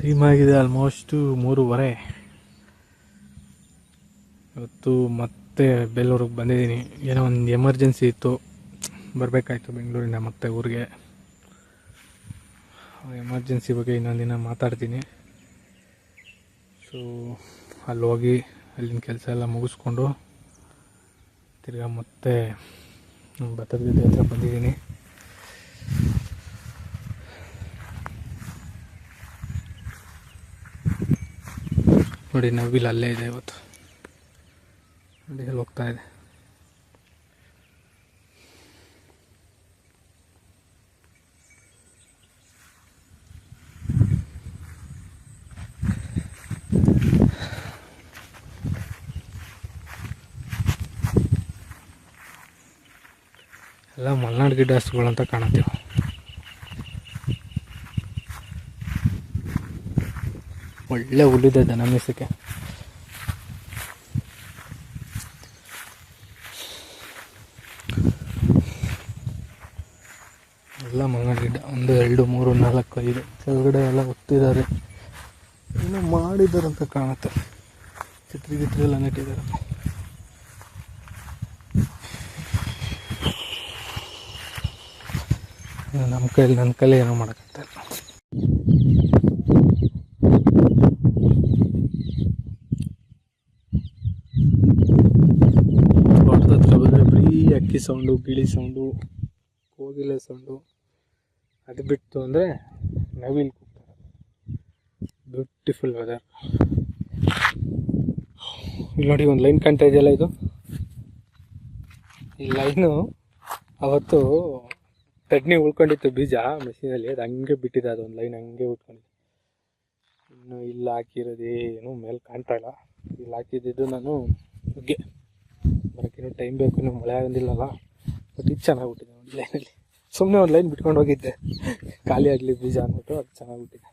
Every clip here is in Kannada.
ಟೈಮ್ ಆಗಿದೆ ಆಲ್ಮೋಸ್ಟು ಮೂರುವರೆ. ಇವತ್ತು ಮತ್ತೆ ಬೆಂಗಳೂರಿಗೆ ಬಂದಿದ್ದೀನಿ. ಏನೋ ಒಂದು ಎಮರ್ಜೆನ್ಸಿ ಇತ್ತು. ಬರಬೇಕಾಯ್ತು ಬೆಂಗಳೂರಿಂದ ಮತ್ತೆ ಊರಿಗೆ. ಎಮರ್ಜೆನ್ಸಿ ಬಗ್ಗೆ ಇನ್ನೊಂದು ದಿನ ಮಾತಾಡ್ತೀನಿ. ಸೊ ಅಲ್ಲಿ ಹೋಗಿ ಅಲ್ಲಿನ ಕೆಲಸ ಎಲ್ಲ ಮುಗಿಸ್ಕೊಂಡು ತಿರ್ಗಾ ಮತ್ತೆ ಭತ್ತದ ಹತ್ರ ಬಂದಿದ್ದೀನಿ. ನೋಡಿ, ನವಿಲ್ ಅಲ್ಲೇ ಇದೆ ಇವತ್ತು. ನೋಡಿ ಅಲ್ಲಿ ಹೋಗ್ತಾ ಇದೆ. ಎಲ್ಲ ಮಲೆನಾಡು ಗಿಡ್ಡ ಹಸುಗಳು ಅಂತ ಕಾಣತ್ತೀವಿ. ಒಳ್ಳೆ ಹುಲ್ಲಿದೆ ದನ ಮೀಸಕ್ಕೆ ಎಲ್ಲ ಮಲೆನಾಡು ಗಿಡ ಒಂದು, ಎರಡು, ಮೂರು, ನಾಲ್ಕು, ಐದು. ಕೆಳಗಡೆ ಎಲ್ಲ ಒತ್ತಿದ್ದಾರೆ. ಏನೋ ಮಾಡಿದ್ದಾರೆ ಅಂತ ಕಾಣುತ್ತೆ. ಚಿತ್ರ ಗಿತ್ರ ಎಲ್ಲ ನೆಟ್ಟಿದ್ದಾರೆ. ನಮ್ಮ ಕೈಲಿ ನನ್ನ ಕೈಲಿ ಏನೋ ಮಾಡೋಕ್ಕಾಗ್ತಾ ಇಲ್ಲ ತೋಟದ ಹತ್ರ ಬಂದರೆ ಅಕ್ಕಿ ಸೌಂಡು, ಗಿಳಿ ಸೌಂಡು, ಕೋಗಿಲೆ ಸೌಂಡು, ಅದು ಬಿಟ್ಟು ಅಂದರೆ ನವಿಲ್ ಕೂಗ್ತಾರೆ. ಬ್ಯೂಟಿಫುಲ್ ವೆದರ್ ಇಲ್ಲಿ ನೋಡಿ, ಒಂದು ಲೈನ್ ಕಾಣ್ತಾ ಇದೆಯಲ್ಲ ಇದು? ಈ ಲೈನು ಅವತ್ತು ತಡ್ನಿ ಉಳ್ಕೊಂಡಿತ್ತು ಬೀಜ ಮೆಷಿನಲ್ಲಿ ಅದು ಹಂಗೆ ಬಿಟ್ಟಿದೆ ಅದು ಒಂದು ಲೈನ್ ಹಂಗೆ ಉಳ್ಕೊಂಡಿದೆ. ಇನ್ನು ಇಲ್ಲಿ ಹಾಕಿರೋದೇನು ಮೇಲೆ ಕಾಣ್ತಾ ಇಲ್ಲ. ಇಲ್ಲಿ ಹಾಕಿದ್ದು ನಾನು ಬರೋಕ್ಕಿನ್ನೂ ಟೈಮ್ ಬೇಕು ನಿಮ್ಗೆ ಮಳೆ ಆಗಿಲ್ಲಲ್ಲ ಬಟ್ ಇದು ಚೆನ್ನಾಗ್ಬಿಟ್ಟಿದೆ ಒಂದು ಲೈನಲ್ಲಿ ಸುಮ್ಮನೆ ಒಂದು ಲೈನ್ ಬಿಟ್ಕೊಂಡು ಹೋಗಿದ್ದೆ. ಖಾಲಿ ಆಗಲಿ ಬೀಜ ಅಂದ್ಬಿಟ್ಟು ಅದು ಚೆನ್ನಾಗ್ಬಿಟ್ಟಿದೆ.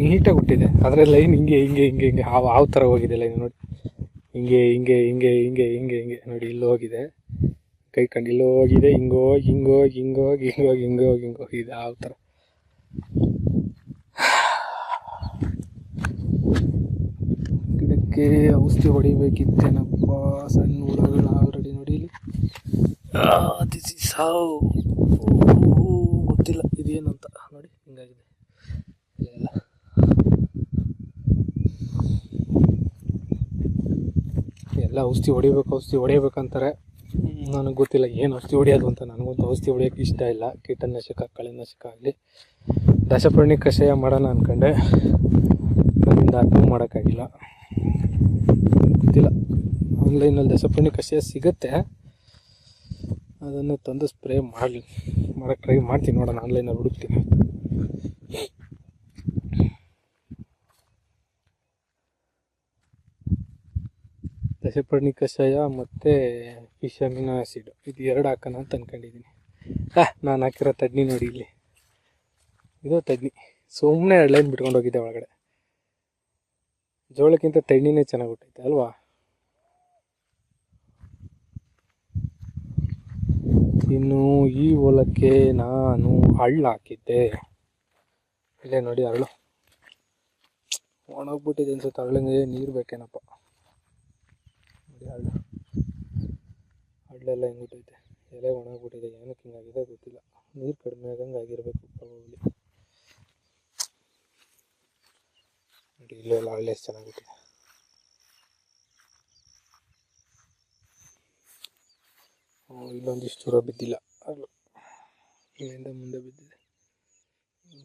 ನೀಟಾಗಿ ಹುಟ್ಟಿದೆ. ಆದರೆ ಲೈನ್ ಹಿಂಗೆ ಹಿಂಗೆ ಹಿಂಗೆ ಹಿಂಗೆ ಹಾವು ಯಾವ ಥರ ಹೋಗಿದೆ ಲೈನ್ ನೋಡಿ. ಹಿಂಗೆ ಹಿಂಗೆ ಹಿಂಗೆ ಹಿಂಗೆ ಹಿಂಗೆ ಹಿಂಗೆ ನೋಡಿ, ಇಲ್ಲಿ ಹೋಗಿದೆ. ಕೈ ಕಂಡು ಇಲ್ಲಿ ಹೋಗಿದೆ ಹಿಂಗೋಗಿ ಹಿಂಗೋಗಿ ಹಿಂಗೋಗಿ ಹಿಂಗೋಗಿ ಹಿಂಗೋಗಿ ಹಿಂಗೋಗಿ ಇದು ಹಾವು ಥರ. ಗಿಡಕ್ಕೆ ಔಷಧಿ ಹೊಡಿಬೇಕಿತ್ತೇನಪ್ಪ, ಸಣ್ಣ ಹುಳಗಳು ಆಲ್ರೆಡಿ ನೋಡಿ ಇಲ್ಲಿ ದಿಸ್ ಇಸ್ ಗೊತ್ತಿಲ್ಲ, ಇದೇನಂತ, ನೋಡಿ, ಹಿಂಗಾಗಿದೆ. ಎಲ್ಲ. ಎಲ್ಲ ಔಷಧಿ ಹೊಡಿಬೇಕು, ಔಷಧಿ ಹೊಡಿಬೇಕಂತಾರೆ. ನನಗೆ ಗೊತ್ತಿಲ್ಲ, ಏನು ಔಷಧಿ ಹೊಡಿಯೋದು ಅಂತ. ನನಗಂತೂ ಔಷಧಿ ಹೊಡಿಯೋಕ್ಕೆ ಇಷ್ಟ ಇಲ್ಲ. ಕೀಟನಾಶಕ, ಕಳೆನಾಶಕ ಆಗಲಿ. ದಶಪರ್ಣಿ ಕಷಾಯ ಮಾಡೋಣ ಅಂದ್ಕೊಂಡೆ ಅದರಿಂದ ಅರ್ಥ ಮಾಡೋಕ್ಕಾಗಿಲ್ಲ. ಗೊತ್ತಿಲ್ಲ. ಆನ್ಲೈನಲ್ಲಿ ದಶಪರ್ಣಿ ಕಷಾಯ ಸಿಗುತ್ತೆ. ಅದನ್ನು ತಂದು ಸ್ಪ್ರೇ ಮಾಡಲಿ. ಮಾಡೋಕ್ಕೆ ಟ್ರೈ ಮಾಡ್ತೀನಿ ನೋಡೋಣ. ಆನ್ಲೈನಲ್ಲಿ ಹುಡುಕ್ತೀನಿ. ದಶಪರ್ಣಿ ಕಷಾಯ ಮತ್ತು ಫಿಶ್ ಅಮಿನೋ ಆ್ಯಸಿಡ್ ಇದು ಎರಡು ಹಾಕೋಣ ಅಂತ ಅಂದ್ಕೊಂಡಿದ್ದೀನಿ ಹಾ, ನಾನು ಹಾಕಿರೋ ತಡ್ನಿ ನೋಡಿ ಇಲ್ಲಿ. ಇದು ತಡ್ನಿ. ಸುಮ್ಮನೆ ಎರಡು ಲೈನ್ ಬಿಟ್ಕೊಂಡು ಹೋಗಿದ್ದೆ ಒಳಗಡೆ. ಜೋಳಕ್ಕಿಂತ ತಣ್ಣಿನೇ ಚೆನ್ನಾಗಿ ಹುಟ್ಟೈತೆ, ಅಲ್ವಾ? ಇನ್ನು ಈ ಹೊಲಕ್ಕೆ ನಾನು ಹಳ್ಳು ಹಾಕಿದ್ದೆ. ಇಲ್ಲೇ ನೋಡಿ ಹರಳು ಒಣಗ್ಬಿಟ್ಟಿದೆ ಅನ್ಸುತ್ತೆ ಹಳ್ಳಿಗೆ ನೀರು ಬೇಕೇನಪ್ಪ. ನೋಡಿ ಹಳ್ಳು. ಹಳ್ಳೆಲ್ಲ ಹೆಂಗ್ಬಿಟ್ಟೈತೆ ಎಲೆ ಒಣಗಿಬಿಟ್ಟಿದೆ ಏನಕ್ಕೆ ಹಿಂಗಾಗಿದೆ ಗೊತ್ತಿಲ್ಲ. ನೀರು ಕಡಿಮೆ ಆಗಂಗೆ ಆಗಿರಬೇಕು ಪ್ರಾಬಬ್ಲಿ ನೋಡಿ ಇಲ್ಲೆಲ್ಲ ಹಳ್ಳಿ ಎಷ್ಟು ಚೆನ್ನಾಗಿಟ್ಟಿದೆ ಇಲ್ಲೊಂದಿಷ್ಟು ದೂರ ಬಿದ್ದಿಲ್ಲ. ಅಲ್ಲೂ ಇಲ್ಲಿಂದ ಮುಂದೆ ಬಿದ್ದಿದೆ.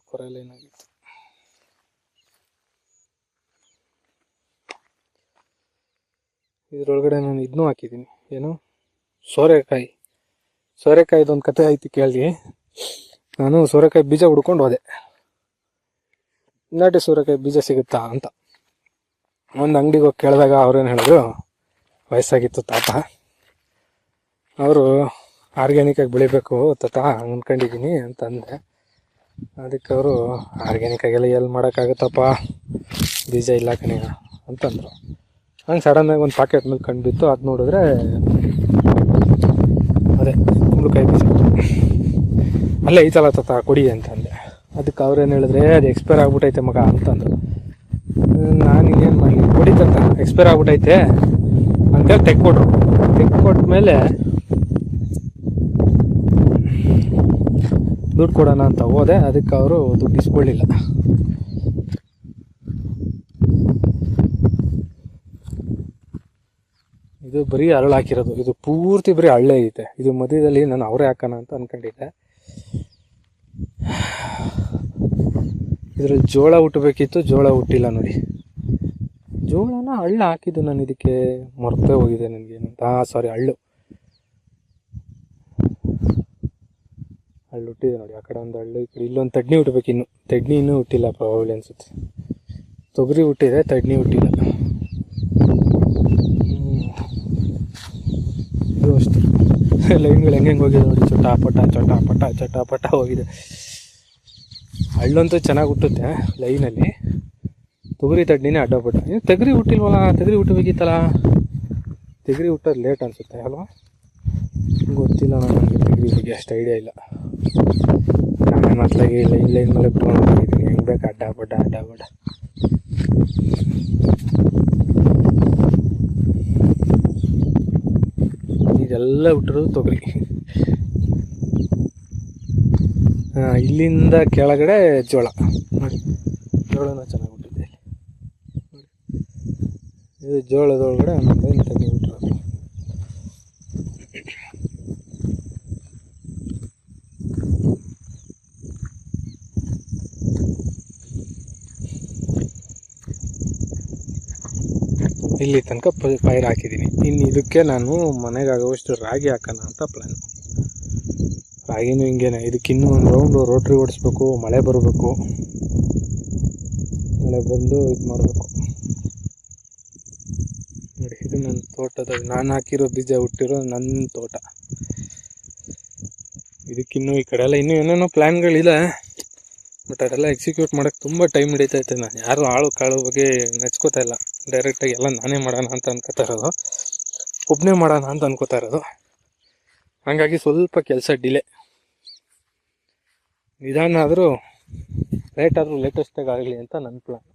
ಕೊರೆಲ್ಲ ಏನಾಗಿತ್ತು? ಇದ್ರೊಳಗಡೆ ನಾನು ಇದನ್ನೂ ಹಾಕಿದ್ದೀನಿ. ಏನು? ಸೋರೆಕಾಯಿ. ಸೋರೆಕಾಯಿದೊಂದು ಕತೆ ಐತಿ ಕೇಳಿ ನಾನು ಸೋರೆಕಾಯಿ ಬೀಜ ಹುಡ್ಕೊಂಡು ಹೋದೆ. ನಾಟಿ ಸೋರೆಕಾಯಿ ಬೀಜ ಸಿಗುತ್ತಾ ಅಂತ. ಒಂದು ಅಂಗಡಿಗೆ ಹೋಗಿ ಕೇಳಿದಾಗ ಅವ್ರೇನು ಹೇಳಿದ್ರು, ವಯಸ್ಸಾಗಿತ್ತು ತಾತ. ಅವರು ಆರ್ಗ್ಯಾನಿಕಾಗಿ ಬೆಳಿಬೇಕು, ತಾತ ಅಂದ್ಕೊಂಡಿದ್ದೀನಿ ಅಂತ ಅಂದೆ ಅದಕ್ಕೆ ಅವರು ಆರ್ಗ್ಯಾನಿಕಾಗೆಲ್ಲ ಎಲ್ಲಿ ಮಾಡೋಕ್ಕಾಗುತ್ತಪ್ಪ? ಬೀಜ ಇಲ್ಲ ಕಣಿಗ ಅಂತಂದರು. ಹಂಗೆ ಸಡನ್ನಾಗಿ ಒಂದು ಪಾಕೆಟ್ ಮೇಲೆ ಕಂಡುಬಿತ್ತು ಅದು ನೋಡಿದ್ರೆ ಅದೇ ಕುಂಬಳಕಾಯಿ ಬೀಜ ಅಲ್ಲೇ ಐತಲ್ಲ ತಾತ ಕೊಡಿ ಅಂತಂದೆ ಅದಕ್ಕೆ ಅವ್ರೇನು ಹೇಳಿದ್ರೆ, ಅದು ಎಕ್ಸ್ಪೈರ್ ಆಗ್ಬಿಟ್ಟೈತೆ ಮಗ ಅಂತಂದ್ರು ನಾನು ಏನು ಮಾಡಲಿ, ಕೊಡಿ ತಾತ ಎಕ್ಸ್ಪೈರ್ ಆಗ್ಬಿಟ್ಟೈತೆ ಅಂತೇಳಿ ತೆಕ್ಕೊಟ್ರು ತೆಕ್ಕೊಟ್ಮೇಲೆ ದುಡ್ಡು ಕೊಡೋಣ ಅಂತ ಹೋದೆ, ಅದಕ್ಕೆ ಅವರು ದುಡ್ಡು ಇಸ್ಕೊಳ್ಳಿಲ್ಲ. ಇದು ಬರೀ ಅರಳು ಹಾಕಿರೋದು. ಇದು ಪೂರ್ತಿ ಬರೀ ಹಳ್ಳೆ ಐತೆ. ಇದು ಮಧ್ಯದಲ್ಲಿ ನಾನು ಅವರೇ ಹಾಕೋಣ ಅಂತ ಅನ್ಕೊಂಡಿದ್ದೆ. ಇದರಲ್ಲಿ ಜೋಳ ಹುಟ್ಟಬೇಕಿತ್ತು, ಜೋಳ ಹುಟ್ಟಿಲ್ಲ ನೋಡಿ. ಜೋಳನ ಹಳ್ಳ ಹಾಕಿದ್ದು ನಾನು ಇದಕ್ಕೆ ಮರ್ತೇ ಹೋಗಿದೆ ನನಗೆ. ಹಾಂ ಸಾರಿ ಹಳ್ಳು. ಹಳ್ಳು ಹುಟ್ಟಿದೆ ನೋಡಿ. ಆ ಕಡೆ ಒಂದು ಹಳ್ಳು, ಈ ಕಡೆ ಇಲ್ಲೊಂದು ತಡ್ನಿ ಹುಟ್ಟಬೇಕು ಇನ್ನು ತಡ್ನಿ ಇನ್ನೂ ಹುಟ್ಟಿಲ್ಲ ಪ್ರಾಬಬ್ಲಿ ಅನ್ಸುತ್ತೆ. ತೊಗರಿ ಹುಟ್ಟಿದೆ, ತಡ್ನಿ ಹುಟ್ಟಿಲ್ಲ. ಇದು ಅಷ್ಟೇ. ಲೈನ್ಗಳು ಹೆಂಗೆ ಹೆಂಗೆ ಹೋಗಿದೆ ನೋಡಿ, ಚಟಾಪಟ ಚಟಾಪಟ ಚಟಾಪಟ ಹೋಗಿದೆ. ಹಳ್ಳಂತೂ ಚೆನ್ನಾಗಿ ಹುಟ್ಟುತ್ತೆ ಲೈನಲ್ಲಿ. ತೊಗರಿ ತಡ್ಡಿನೇ ಅಡ್ಡಪಟ್ಟ. ಏನು ತೆಗರಿ ಹುಟ್ಟಿಲ್ವಲ್ಲ, ತೆಗರಿ ಹುಟ್ಟಬೇಕಿತ್ತಲ್ಲ ತೆಗರಿ ಹುಟ್ಟೋದು ಲೇಟ್ ಅನಿಸುತ್ತೆ, ಅಲ್ವಾ? ಗೊತ್ತಿಲ್ಲ ನನಗೆ ತೆಗರಿ ಬಗ್ಗೆ ಅಷ್ಟು ಐಡಿಯಾ ಇಲ್ಲ. ನಾನೇ ಅತ್ಲಾಗಿ ಲೈನ್ ಲೈನ್ ಮೇಲೆ ಬಿಟ್ಕೊಂಡು ಹೋಗಿದ್ದೀನಿ ಹೆಂಗೆ ಬೇಕು ಅಡ್ಡ ಬಡ್ಡ ಅಡ್ಡ ಇದೆಲ್ಲ ಬಿಟ್ಟಿರೋದು ತೊಗರಿ. ಇಲ್ಲಿಂದ ಕೆಳಗಡೆ ಜೋಳ. ನೋಡಿ ಜೋಳನ ಚೆನ್ನಾಗಿ ಬಿಟ್ಟಿದೆ. ಇದು ಜೋಳದೊಳಗಡೆ ಆಮೇಲೆ ಇಂಥ ಬಿಟ್ಟಿರೋದು ಇಲ್ಲಿ ತನಕ ಪೈರ್ ಹಾಕಿದ್ದೀನಿ. ಇನ್ನು ಇದಕ್ಕೆ ನಾನು ಮನೆಗೆ ಆಗುವಷ್ಟು ರಾಗಿ ಹಾಕೋಣ ಅಂತ ಪ್ಲ್ಯಾನ್ ರಾಗಿನೂ ಹಿಂಗೇನೆ. ಇದಕ್ಕೆ ಇನ್ನೂ ಒಂದು ರೌಂಡು ರೋಟ್ರಿ ಓಡಿಸ್ಬೇಕು, ಮಳೆ ಬರಬೇಕು. ಮಳೆ ಬಂದು ಇದು ಮಾಡಬೇಕು. ನೋಡಿ, ಇದು ನನ್ನ ತೋಟದ, ನಾನು ಹಾಕಿರೋ ಬೀಜ ಹುಟ್ಟಿರೋ ನನ್ನ ತೋಟ. ಇದಕ್ಕಿನ್ನೂ ಈ ಕಡೆ ಎಲ್ಲ ಇನ್ನೂ ಏನೇನೋ ಪ್ಲ್ಯಾನ್ಗಳಿದೆ ಬಟ್ ಅದೆಲ್ಲ ಎಕ್ಸಿಕ್ಯೂಟ್ ಮಾಡೋಕ್ಕೆ ತುಂಬ ಟೈಮ್ ಹಿಡಿತೈತೆ. ನಾನು ಯಾರು ಆಳು ಕಾಳು ಬಗ್ಗೆ ನೆಚ್ಕೋತಾ ಇಲ್ಲ. ಡೈರೆಕ್ಟಾಗಿ ಎಲ್ಲ ನಾನೇ ಮಾಡೋಣ ಅಂತ ಅನ್ಕೋತಾ ಇರೋದು. ಒಬ್ಬನೇ ಮಾಡೋಣ ಅಂತ ಅನ್ಕೋತಾ ಇರೋದು. ಹಾಗಾಗಿ ಸ್ವಲ್ಪ ಕೆಲಸ ಡಿಲೇ ನಿಧಾನ ಆದರೂ ಲೇಟ್ ಆದರೂ ಲೇಟೆಸ್ಟಾಗಿ ಆಗಲಿ ಅಂತ ನನ್ನ ಪ್ಲಾನ್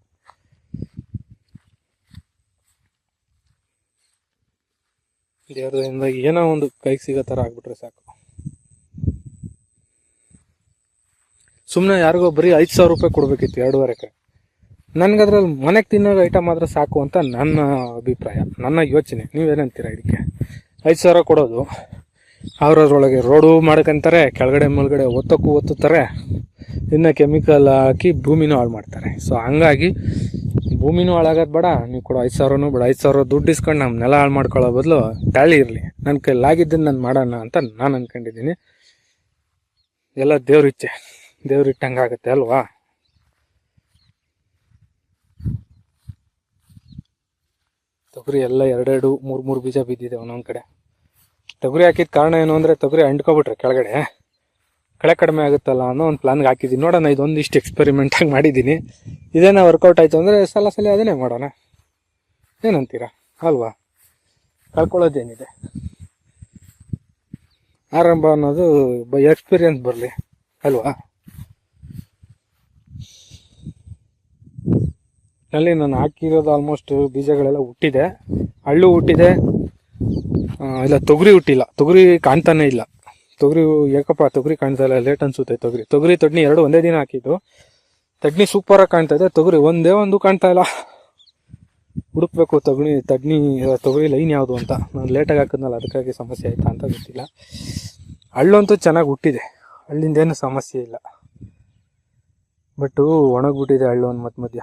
ದೇವ್ರದಿಂದ ಏನೋ ಒಂದು ಕೈಗೆ ಸಿಗೋ ಥರ ಆಗ್ಬಿಟ್ರೆ ಸಾಕು. ಸುಮ್ಮನೆ ಯಾರಿಗೋ ಬರೀ ಐದು ಸಾವಿರ ರೂಪಾಯಿ ಕೊಡಬೇಕಿತ್ತು ಎರಡೂವರೆ ನನಗೆ ಅದ್ರಲ್ಲಿ ಮನೆಗೆ ತಿನ್ನೋ ಐಟಮ್ ಆದ್ರೆ ಸಾಕು ಅಂತ ನನ್ನ ಅಭಿಪ್ರಾಯ, ನನ್ನ ಯೋಚನೆ. ನೀವೇನಂತೀರ ಇದಕ್ಕೆ ಐದು ಸಾವಿರ ಕೊಡೋದು. ಅವ್ರದ್ರೊಳಗೆ ರೋಡು ಮಾಡ್ಕೊಂತಾರೆ, ಕೆಳಗಡೆ ಮೇಲ್ಗಡೆ ಒತ್ತಕ್ಕೂ ಒತ್ತುತ್ತಾರೆ. ಇನ್ನು ಕೆಮಿಕಲ್ ಹಾಕಿ ಭೂಮಿನೂ ಹಾಳು ಮಾಡ್ತಾರೆ. ಸೊ ಹಂಗಾಗಿ ಭೂಮಿನೂ ಹಾಳಾಗೋದು ಬೇಡ, ನೀವು ಕೊಡೋ ಐದು ಸಾವಿರನೂ ಬೇಡ. ಐದು ಸಾವಿರ ದುಡ್ಡು ಇಸ್ಕೊಂಡು ನಮ್ಮ ನೆಲ ಹಾಳು ಮಾಡ್ಕೊಳ್ಳೋ ಬದಲು ತಾಳಿ ಇರಲಿ. ನನ್ನ ಕೈಲಾಗಿದ್ದನ್ನು ನಾನು ಮಾಡೋಣ ಅಂತ ನಾನು ಅಂದ್ಕೊಂಡಿದ್ದೀನಿ ಎಲ್ಲ ದೇವ್ರಿಚ್ಛೆ ದೇವ್ರಿಟ್ಟಂಗೆ ಆಗುತ್ತೆ ಅಲ್ವಾ? ತೊಗರಿ ಎಲ್ಲ ಎರಡೆರಡು, ಮೂರು ಮೂರು ಬೀಜ ಬಿದ್ದಿದೆ ಒಂದೊಂದು ಕಡೆ. ತೊಗರಿ ಹಾಕಿದ ಕಾರಣ ಏನು ಅಂದರೆ ತೊಗರಿ ಅಂಟ್ಕೊಬಿಟ್ರೆ ಕೆಳಗಡೆ. ಕಳೆ ಕಡಿಮೆ ಆಗುತ್ತಲ್ಲ ಅನ್ನೋ ಒಂದು ಪ್ಲಾನ್ಗೆ ಹಾಕಿದ್ದೀನಿ ನೋಡೋಣ, ಇದೊಂದು ಇಷ್ಟು ಎಕ್ಸ್ಪೆರಿಮೆಂಟ್ ಆಗಿ ಮಾಡಿದ್ದೀನಿ ಇದೇನೋ ವರ್ಕೌಟ್ ಆಯಿತು ಅಂದರೆ ಸಲ ಸಲ ಅದನ್ನೇ ಮಾಡೋಣ. ಏನಂತೀರಾ? ಅಲ್ವಾ? ಕಳ್ಕೊಳ್ಳೋದೇನಿದೆ. ಆರಂಭ ಅನ್ನೋದು ಬೈ ಎಕ್ಸ್ಪೀರಿಯನ್ಸ್ ಬರಲಿ. ಅಲ್ವಾ? ನಲ್ಲಿ ನಾನು ಹಾಕಿರೋದು ಆಲ್ಮೋಸ್ಟ್ ಬೀಜಗಳೆಲ್ಲ ಹುಟ್ಟಿದೆ. ಹಳ್ಳು ಹುಟ್ಟಿದೆ. ಇಲ್ಲ, ತೊಗರಿ ಹುಟ್ಟಿಲ್ಲ. ತೊಗರಿ ಕಾಣ್ತಾನೆ ಇಲ್ಲ. ತೊಗರಿ ಯಾಕಪ್ಪ ತೊಗರಿ ಕಾಣ್ತಾ ಇಲ್ಲ. ಲೇಟ್ ಅನ್ಸುತ್ತೆ ತೊಗರಿ. ತೊಗರಿ ತಡ್ನಿ ಎರಡು ಒಂದೇ ದಿನ ಹಾಕಿದ್ದು. ತಡ್ನಿ ಸೂಪರಾಗಿ ಕಾಣ್ತಾ ಇದೆ. ತೊಗರಿ ಒಂದೇ ಒಂದು ಕಾಣ್ತಾ ಇಲ್ಲ. ಹುಡುಕ್ಬೇಕು ತೊಗರಿ ತಡ್ನಿ ತೊಗರಿ ಲೈನ್ ಯಾವುದು ಅಂತ. ನಾನು ಲೇಟಾಗಿ ಹಾಕಿದ್ನಲ್ಲ, ಅದಕ್ಕಾಗಿ ಸಮಸ್ಯೆ ಆಯ್ತಾ ಅಂತ ಗೊತ್ತಿಲ್ಲ. ಹಳ್ಳಂತೂ ಚೆನ್ನಾಗಿ ಹುಟ್ಟಿದೆ. ಹಳ್ಳಿಂದೇನು ಸಮಸ್ಯೆ ಇಲ್ಲ. ಬಟ್ಟು ಒಣಗಿಬಿಟ್ಟಿದೆ ಹಳ್ಳು ಒಂದು ಮಧ್ಯ ಮಧ್ಯ.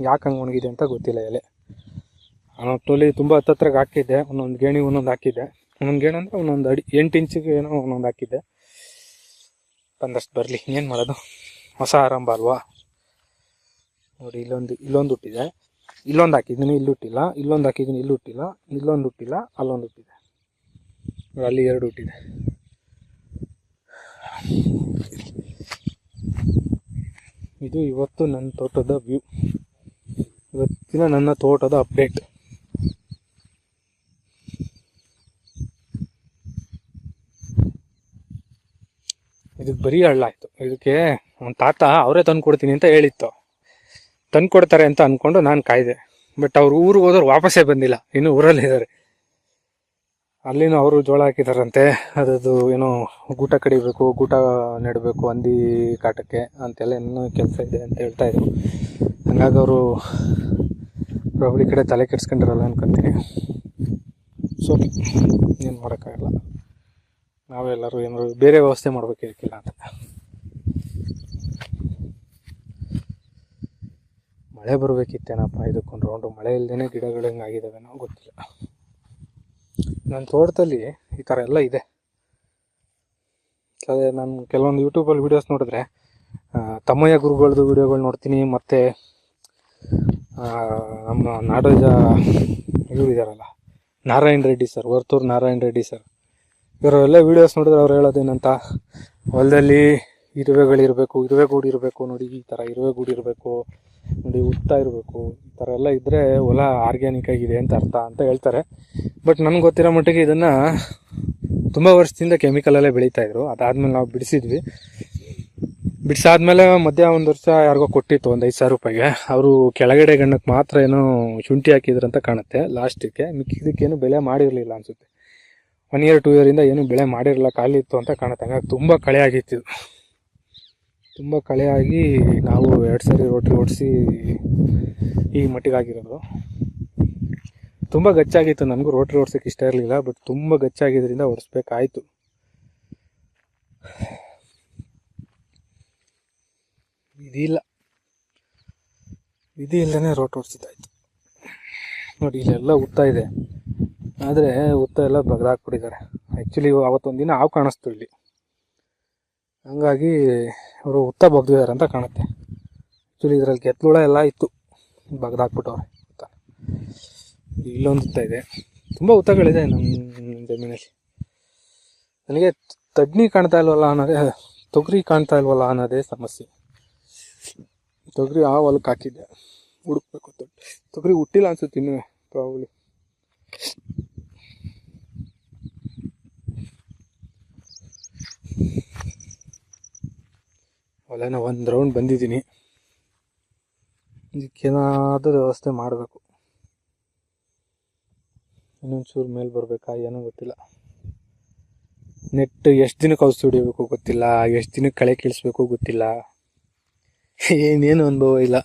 ಯಾಕೆ ಹಂಗೆ ಒಣಗಿದೆ ಅಂತ ಗೊತ್ತಿಲ್ಲ ಎಲೆ. ನಾನು ತೊಲಿ ತುಂಬ ಹತ್ತತ್ರಗೆ ಹಾಕಿದ್ದೆ, ಒಂದೊಂದು ಗೇಣಿ ಒಂದೊಂದು ಹಾಕಿದ್ದೆ. ಒಂದೊಂದು ಗೇಣಿ ಅಂದರೆ ಒಂದೊಂದು ಅಡಿ, ಎಂಟು ಇಂಚಿಗೆ ಏನೋ ಒಂದೊಂದು ಹಾಕಿದ್ದೆ. ಬಂದಷ್ಟು ಬರಲಿ, ಏನು ಮಾಡೋದು? ಹೊಸ ಆರಂಭ ಅಲ್ವಾ? ನೋಡಿ, ಇಲ್ಲೊಂದು ಇಲ್ಲೊಂದು ಹುಟ್ಟಿದೆ. ಇಲ್ಲೊಂದು ಹಾಕಿದ್ದೀನಿ ಇಲ್ಲಿ ಹುಟ್ಟಿಲ್ಲ. ಇಲ್ಲೊಂದು ಹಾಕಿದ್ದೀನಿ ಇಲ್ಲಿ ಹುಟ್ಟಿಲ್ಲ. ಇಲ್ಲೊಂದು ಹುಟ್ಟಿಲ್ಲ, ಅಲ್ಲೊಂದು ಹುಟ್ಟಿದೆ. ಅಲ್ಲಿ ಎರಡು ಹುಟ್ಟಿದೆ. ಇದು ಇವತ್ತು ನನ್ನ ತೋಟದ ವ್ಯೂ. ಇವತ್ತಿನ ನನ್ನ ತೋಟದ ಅಪ್ಡೇಟ್ ಇದಕ್ಕೆ ಬರೀ ಹಳ್ಳ ಆಯ್ತು ಇದಕ್ಕೆ ಒಂದು ತಾತ ಅವರೇ ತಂದು ಕೊಡ್ತೀನಿ ಅಂತ ಹೇಳಿತ್ತು. ತಂದು ಕೊಡ್ತಾರೆ ಅಂತ ಅನ್ಕೊಂಡು ನಾನು ಕಾಯ್ದೆ. ಬಟ್ ಅವ್ರು ಊರಿಗೆ ಹೋದವ್ರು ವಾಪಸ್ಸೇ ಬಂದಿಲ್ಲ. ಇನ್ನು ಊರಲ್ಲಿದ್ದಾರೆ. ಅಲ್ಲಿನೂ ಅವರು ಜೋಳ ಹಾಕಿದಾರಂತೆ. ಅದದು ಏನೋ ಗೂಟ ಕಡಿಬೇಕು, ಗೂಟ ನೆಡಬೇಕು, ಹಂದಿ ಕಾಟಕ್ಕೆ ಅಂತೆಲ್ಲ ಇನ್ನೂ ಕೆಲಸ ಇದೆ ಅಂತ ಹೇಳ್ತಾ ಇದ್ರು. ಹಂಗಾಗಿ ಅವರು ಪ್ರಾಬ್ಲಿ ಕಡೆ ತಲೆ ಕೆಡ್ಸ್ಕೊಂಡಿರಲ್ಲ ಅನ್ಕೊಂತೀನಿ. ಸೊ ಏನು ಮಾಡೋಕ್ಕಾಗಲ್ಲ. ನಾವೆಲ್ಲರೂ ಏನಾರು ಬೇರೆ ವ್ಯವಸ್ಥೆ ಮಾಡಬೇಕಿಲ್ಲ ಅಂತ. ಮಳೆ ಬರಬೇಕಿತ್ತೇನಪ್ಪ ಇದಕ್ಕೊಂದು ರೌಂಡು ಮಳೆ ಇಲ್ಲದೇ ಗಿಡಗಳು ಹೆಂಗಾಗಿದ್ದಾವೆ ನಾವು ಗೊತ್ತಿಲ್ಲ. ನನ್ನ ತೋಟದಲ್ಲಿ ಈ ಥರ ಎಲ್ಲ ಇದೆ. ಅದೇ ನಾನು ಕೆಲವೊಂದು ಯೂಟ್ಯೂಬಲ್ಲಿ ವೀಡಿಯೋಸ್ ನೋಡಿದ್ರೆ ತಮ್ಮಯ್ಯ ಗುರುಗಳದ್ದು ವೀಡಿಯೋಗಳು ನೋಡ್ತೀನಿ, ಮತ್ತು ನಮ್ಮ ನಾಡೋಜ ಇವರು ಇದ್ದಾರಲ್ಲ ನಾರಾಯಣ ರೆಡ್ಡಿ ಸರ್, ವರ್ತೂರು ನಾರಾಯಣ ರೆಡ್ಡಿ ಸರ್. ಇವರೆಲ್ಲ ವೀಡಿಯೋಸ್ ನೋಡಿದ್ರೆ ಅವ್ರು ಹೇಳೋದೇನಂತ, ಹೊಲದಲ್ಲಿ ಇರುವೆಗಳಿರಬೇಕು ಇರುವೆ ಗೂಡು ಇರಬೇಕು ನೋಡಿ, ಈ ಥರ ಇರುವೆ ಗೂಡು ಇರಬೇಕು, ನೋಡಿ ಉತ್ತ ಇರಬೇಕು, ಈ ಥರ ಎಲ್ಲ ಇದ್ದರೆ ಹೊಲ ಆರ್ಗ್ಯಾನಿಕ್ ಆಗಿದೆ ಅಂತ ಅರ್ಥ ಅಂತ ಹೇಳ್ತಾರೆ. ಬಟ್ ನನಗೆ ಗೊತ್ತಿರೋ ಮಟ್ಟಿಗೆ ಇದನ್ನು ತುಂಬ ವರ್ಷದಿಂದ ಕೆಮಿಕಲಲ್ಲೇ ಬೆಳೀತಾಯಿದ್ರು ಅದಾದಮೇಲೆ ಅದಾದ್ಮೇಲೆ ನಾವು ಬಿಡಿಸಿದ್ವಿ. ಬಿಡಿಸಾದ್ಮೇಲೆ ಮಧ್ಯ ಒಂದು ವರ್ಷ ಯಾರಿಗೋ ಕೊಟ್ಟಿತ್ತು ಒಂದು ಐದು ಸಾವಿರ ರೂಪಾಯಿಗೆ. ಅವರು ಕೆಳಗಡೆ ಗಣ್ಣಕ್ಕೆ ಮಾತ್ರ ಏನೋ ಶುಂಠಿ ಹಾಕಿದ್ರಂತ ಕಾಣುತ್ತೆ ಲಾಸ್ಟಿಗೆ. ಮಿಕ್ಕಿದಕ್ಕೇನು ಬೆಳೆ ಮಾಡಿರಲಿಲ್ಲ ಅನಿಸುತ್ತೆ. ಒನ್ ಇಯರ್ ಟೂ ಇಯರಿಂದ ಏನು ಬೆಳೆ ಮಾಡಿರಲಿಲ್ಲ, ಖಾಲಿ ಇತ್ತು ಅಂತ ಕಾಣುತ್ತೆ. ಹಂಗಾಗಿ ತುಂಬ ಕಳೆ ಆಗಿತ್ತು. ತುಂಬ ಆಗಿ ನಾವು ಎರಡು ಸಾರಿ ರೋಟ್ರಿ ಓಡಿಸಿ ಈ ಮಟ್ಟಿಗೆ ಆಗಿರೋದು. ತುಂಬ ಗಚ್ಚಾಗಿತ್ತು. ನನಗೂ ರೋಟ್ರಿ ಓಡ್ಸೋಕ್ಕೆ ಇಷ್ಟ ಇರಲಿಲ್ಲ, ಬಟ್ ತುಂಬ ಗಚ್ಚಾಗಿದ್ದರಿಂದ ಓಡಿಸ್ಬೇಕಾಯ್ತು. ಇದಿಲ್ಲ. ವಿಧಿ ಇಲ್ಲದೇ ರೋಟ್ ಓಡಿಸಿದ್ದಾಯ್ತು ನೋಡಿ, ಇಲ್ಲೆಲ್ಲ ಉತ್ತ ಇದೆ. ಆದರೆ ಉತ್ತ ಎಲ್ಲ ಬಗ್ದಾಕ್ಬಿಟ್ಟಿದ್ದಾರೆ. ಆ್ಯಕ್ಚುಲಿ ಅವತ್ತೊಂದು ದಿನ ಹಾವು ಕಾಣಿಸ್ತು ಇಲ್ಲಿ. ಹಂಗಾಗಿ ಅವರು ಉತ್ತ ಬಗ್ದಿದ್ದಾರೆ ಅಂತ ಕಾಣುತ್ತೆ. ಆ್ಯಕ್ಚುಲಿ ಇದರಲ್ಲಿ ಗೆತ್ಲುಳ ಎಲ್ಲ ಇತ್ತು. ಬಗ್ದಾಕ್ಬಿಟ್ಟವ್ರೆ ಉತ್ತ ಇಲ್ಲೊಂದು ಉತ್ತ ಇದೆ. ತುಂಬ ಉತ್ತಗಳಿದೆ ನಮ್ಮ ಜಮೀನಲ್ಲಿ. ನನಗೆ ತಡ್ನಿ ಕಾಣ್ತಾ ಇಲ್ವಲ್ಲ ಅನ್ನೋದೇ, ತೊಗರಿ ಕಾಣ್ತಾ ಇಲ್ವಲ್ಲ ಅನ್ನೋದೇ ಸಮಸ್ಯೆ. ತೊಗರಿ ಆ ಹೊಲಕ್ಕೆ ಹಾಕಿದ್ದೆ. ಹುಡುಕ್ಬೇಕು ತೊಗರಿ ತೊಗರಿ ಹುಟ್ಟಿಲ್ಲ ಅನ್ಸುತ್ತೆ ಇನ್ನೂ ಪ್ರಾಬ್ಲಿ ಹೊಲನ ಒಂದು ರೌಂಡ್ ಬಂದಿದ್ದೀನಿ. ಇದಕ್ಕೇನಾದರೂ ವ್ಯವಸ್ಥೆ ಮಾಡಬೇಕು. ಇನ್ನೊಂಚೂರು ಮೇಲೆ ಬರಬೇಕಾ ಏನೋ ಗೊತ್ತಿಲ್ಲ. ನೆಟ್ ಎಷ್ಟು ದಿನಕ್ಕೆ ಔಷಧಿ ಹೊಡಿಬೇಕು ಗೊತ್ತಿಲ್ಲ, ಎಷ್ಟು ದಿನಕ್ಕೆ ಕಳೆ ಕೀಳಿಸ್ಬೇಕು ಗೊತ್ತಿಲ್ಲ. ಏನೇನು ಅನುಭವ ಇಲ್ಲ.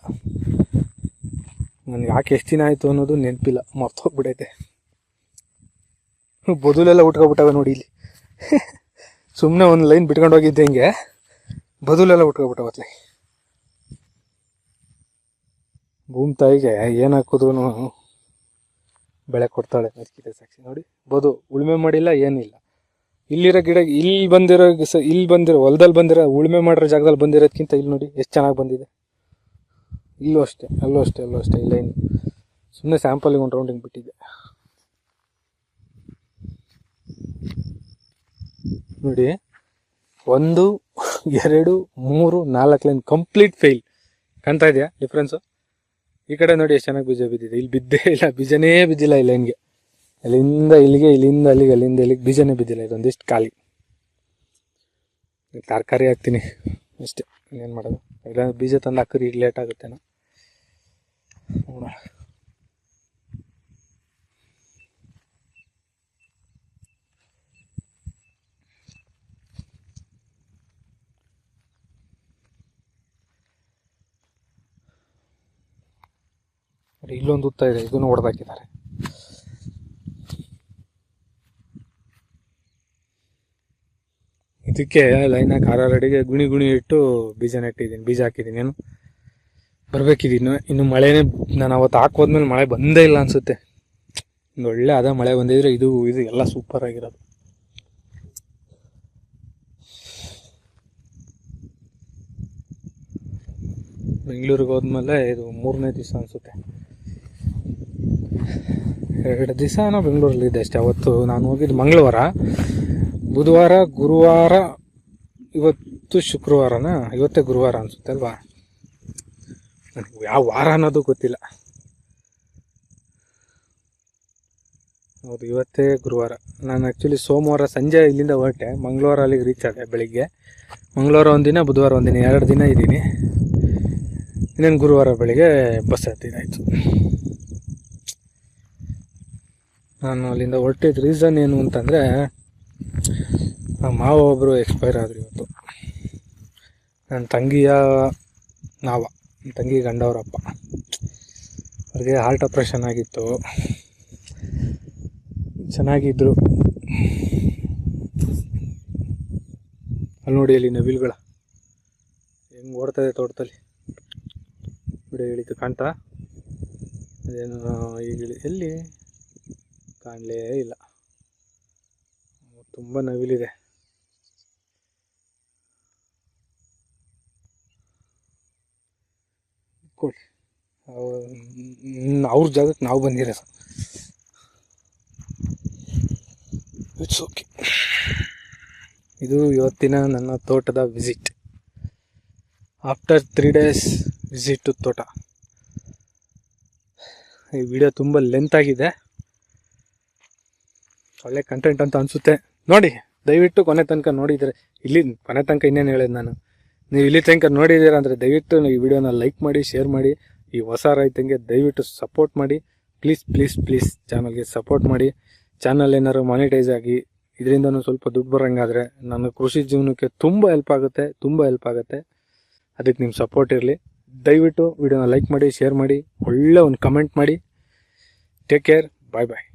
ನನಗೆ ಯಾಕೆ ಎಷ್ಟು ದಿನ ಆಯಿತು ಅನ್ನೋದು ನೆನಪಿಲ್ಲ. ಮರ್ತೋಗ್ಬಿಟ್ಟೈತೆ ಬದುಲೆಲ್ಲ ಉಟ್ಕೊಬಿಟ್ಟವೆ ನೋಡಿ ಇಲ್ಲಿ. ಸುಮ್ಮನೆ ಒಂದು ಲೈನ್ ಬಿಟ್ಕೊಂಡು ಹೋಗಿದ್ದೆ ಹಿಂಗೆ. ಬದುಲೆಲ್ಲ ಉಟ್ಕೊಬಿಟ್ಟವತ್ಲೆ ಭೂಮಿ ತಾಯಿಗೆ ಏನು ಬೆಳೆ ಕೊಡ್ತಾಳೆ. ಸಾಕ್ಷಿ. ನೋಡಿ, ಬದು ಉಳುಮೆ ಮಾಡಿಲ್ಲ, ಏನಿಲ್ಲ. ಇಲ್ಲಿರೋ ಗಿಡ, ಇಲ್ಲಿ ಬಂದಿರೋ ಇಲ್ಲಿ ಬಂದಿರೋ ಹೊಲದಲ್ಲಿ ಬಂದಿರೋ ಉಳುಮೆ ಮಾಡಿರೋ ಜಾಗದಲ್ಲಿ ಬಂದಿರೋದ್ಕಿಂತ ಇಲ್ಲಿ ನೋಡಿ ಎಷ್ಟು ಚೆನ್ನಾಗಿ ಬಂದಿದೆ. ಇಲ್ಲೂ ಅಷ್ಟೇ, ಅಲ್ಲೂ ಅಷ್ಟೇ ಅಲ್ಲೂ ಅಷ್ಟೇ, ಇಲ್ಲ ಇನ್ನು. ಸುಮ್ಮನೆ ಸ್ಯಾಂಪಲ್ಗೆ ಒಂದು ರೌಂಡಿಂಗ್ ಬಿಟ್ಟಿದೆ ನೋಡಿ, ಒಂದು, ಎರಡು, ಮೂರು, ನಾಲ್ಕು ಲೈನ್ ಕಂಪ್ಲೀಟ್ ಫೇಲ್ ಕಾಣ್ತಾ ಇದೆಯಾ ಡಿಫ್ರೆನ್ಸು ಈ ಕಡೆ ನೋಡಿ ಎಷ್ಟು ಚೆನ್ನಾಗಿ ಬೀಜ ಬಿದ್ದಿದೆ. ಇಲ್ಲಿ ಬಿದ್ದೇ ಇಲ್ಲ, ಬೀಜನೇ ಬಿದ್ದಿಲ್ಲ ಈ ಲೈನ್ಗೆ ಅಲ್ಲಿಂದ ಇಲ್ಲಿಗೆ ಇಲ್ಲಿಂದ ಅಲ್ಲಿಗೆ ಅಲ್ಲಿಂದ ಇಲ್ಲಿಗೆ ಬೀಜನೇ ಬಿದ್ದಿಲ್ಲ ಇದೊಂದಿಷ್ಟು ಖಾಲಿ. ತರಕಾರಿ ಹಾಕ್ತೀನಿ ಅಷ್ಟೇ ಏನು ಮಾಡೋದು. ಇಲ್ಲ ಬೀಜ ತಂದು ಹಾಕಿರಿ ಲೇಟ್ ಆಗುತ್ತೇನೋ ನೋಡೋಣ. ನೋಡಿ, ಇಲ್ಲೊಂದು ಉತ್ತ ಇದೆ ಇದನ್ನು ಹೊಡೆದಾಕಿದ್ದಾರೆ ಇದಕ್ಕೆ ಲೈನ್ ಹಾಕಿ ಆರಾರು ಅಡಿಗೆ ಗುಣಿ ಗುಣಿ ಇಟ್ಟು ಬೀಜ ನೆಟ್ಟಿದ್ದೀನಿ, ಬೀಜ ಹಾಕಿದ್ದೀನಿ, ಏನು? ಬರ್ಬೇಕಿದ್ದೀನಿ ಇನ್ನು ಮಳೆನೇ ನಾನು ಅವತ್ತು ಹಾಕೋದ್ಮೇಲೆ ಮಳೆ ಬಂದೇ ಇಲ್ಲ ಅನ್ಸುತ್ತೆ. ಒಳ್ಳೆ ಅದ ಮಳೆ ಬಂದಿದ್ರೆ ಇದು ಇದು ಎಲ್ಲ ಸೂಪರ್ ಆಗಿರೋದು. ಬೆಂಗಳೂರಿಗೆ ಹೋದ್ಮೇಲೆ ಇದು ಮೂರನೇ ದಿವಸ ಅನಿಸುತ್ತೆ. ಎರಡು ದಿವಸ ಏನೋ ಬೆಂಗಳೂರಲ್ಲಿ ಇದ್ದೆ ಅಷ್ಟೇ, ಅವತ್ತು ನಾನು ಹೋಗಿದ್ದು ಮಂಗಳವಾರ. ಬುಧವಾರ, ಗುರುವಾರ, ಇವತ್ತು ಶುಕ್ರವಾರನ? ಇವತ್ತೇ ಗುರುವಾರ ಅನ್ಸುತ್ತೆ ಅಲ್ವಾ? ನನಗೆ ಯಾವ ವಾರ ಅನ್ನೋದು ಗೊತ್ತಿಲ್ಲ. ಹೌದು, ಇವತ್ತೇ ಗುರುವಾರ. ನಾನು ಆ್ಯಕ್ಚುಲಿ ಸೋಮವಾರ ಸಂಜೆ ಇಲ್ಲಿಂದ ಹೊರಟೆ. ಮಂಗಳವಾರ ಅಲ್ಲಿಗೆ ರೀಚ್ ಆದೆ ಬೆಳಿಗ್ಗೆ. ಮಂಗಳವಾರ ಒಂದಿನ ಬುಧವಾರ ಒಂದಿನ ಎರಡು ದಿನ ಇದ್ದೀನಿ. ಇನ್ನೇನು ಗುರುವಾರ ಬೆಳಿಗ್ಗೆ ಬಸ್ ಹತ್ತಿದಾಯಿತು ನಾನು ಅಲ್ಲಿಂದ ಹೊರಟಿದ್ದ ರೀಸನ್ ಏನು ಅಂತಂದರೆ ನಮ್ಮ ಮಾವ ಒಬ್ಬರು ಎಕ್ಸ್ಪೈರ್ ಆದರು ಇವತ್ತು. ನನ್ನ ತಂಗಿಯ ನಾವ ನನ್ನ ತಂಗಿ ಗಂಡವರಪ್ಪ. ಅವ್ರಿಗೆ ಹಾರ್ಟ್ ಆಪ್ರೇಷನ್ ಆಗಿತ್ತು. ಚೆನ್ನಾಗಿದ್ದರು ಅಲ್ಲಿ ನೋಡಿ ಅಲ್ಲಿ ನವಿಲ್ಗಳ. ಹೆಂಗೆ ಓಡ್ತದೆ ತೋಟದಲ್ಲಿ. ವಿಡಿಯೋ ಇಳಿತು ಕಾಣ್ತಾ? ಅದೇನು ಈಗ ಎಲ್ಲಿ? ಕಾಣಲೇ ಇಲ್ಲ. ತುಂಬ ನವಿಲಿದೆ. ಕೊಡಿ ಅವ್ರ ಜಾಗಕ್ಕೆ ನಾವು ಬಂದಿರ ಇಟ್ಸ್ ಓಕೆ ಇದು ಇವತ್ತಿನ ನನ್ನ ತೋಟದ visit after three days visit to ತೋಟ. ಈ ವಿಡಿಯೋ ತುಂಬ ಲೆಂತ್ ಆಗಿದೆ. ಒಳ್ಳೆ ಕಂಟೆಂಟ್ ಅಂತ ಅನಿಸುತ್ತೆ. ನೋಡಿ, ದಯವಿಟ್ಟು ಕೊನೆ ತನಕ ನೋಡಿದರೆ, ಇಲ್ಲಿ ಕೊನೆ ತನಕ ಇನ್ನೇನು ಹೇಳಿದ್ ನಾನು? ನೀವು ಇಲ್ಲಿ ತನಕ ನೋಡಿದ್ದೀರ ಅಂದರೆ ದಯವಿಟ್ಟು ಈ ವಿಡಿಯೋನ ಲೈಕ್ ಮಾಡಿ, ಶೇರ್ ಮಾಡಿ, ಈ ಹೊಸ ರೈತಂಗೆ ದಯವಿಟ್ಟು ಸಪೋರ್ಟ್ ಮಾಡಿ. ಪ್ಲೀಸ್ ಪ್ಲೀಸ್ ಪ್ಲೀಸ್ ಚಾನಲ್ಗೆ ಸಪೋರ್ಟ್ ಮಾಡಿ. ಚಾನಲ್ ಏನಾದ್ರು ಮಾನಿಟೈಸ್ ಆಗಿ ಇದರಿಂದನೂ ಸ್ವಲ್ಪ ದುಡ್ಡು ಬರೋಂಗಾದರೆ ನನ್ನ ಕೃಷಿ ಜೀವನಕ್ಕೆ ತುಂಬ ಹೆಲ್ಪ್ ಆಗುತ್ತೆ, ತುಂಬ ಹೆಲ್ಪ್ ಆಗುತ್ತೆ. ಅದಕ್ಕೆ ನಿಮ್ಮ ಸಪೋರ್ಟ್ ಇರಲಿ. ದಯವಿಟ್ಟು ವಿಡಿಯೋನ ಲೈಕ್ ಮಾಡಿ, ಶೇರ್ ಮಾಡಿ, ಒಳ್ಳೆ ಒಂದು ಕಮೆಂಟ್ ಮಾಡಿ. ಟೇಕ್ ಕೇರ್ ಬಾಯ್ ಬಾಯ್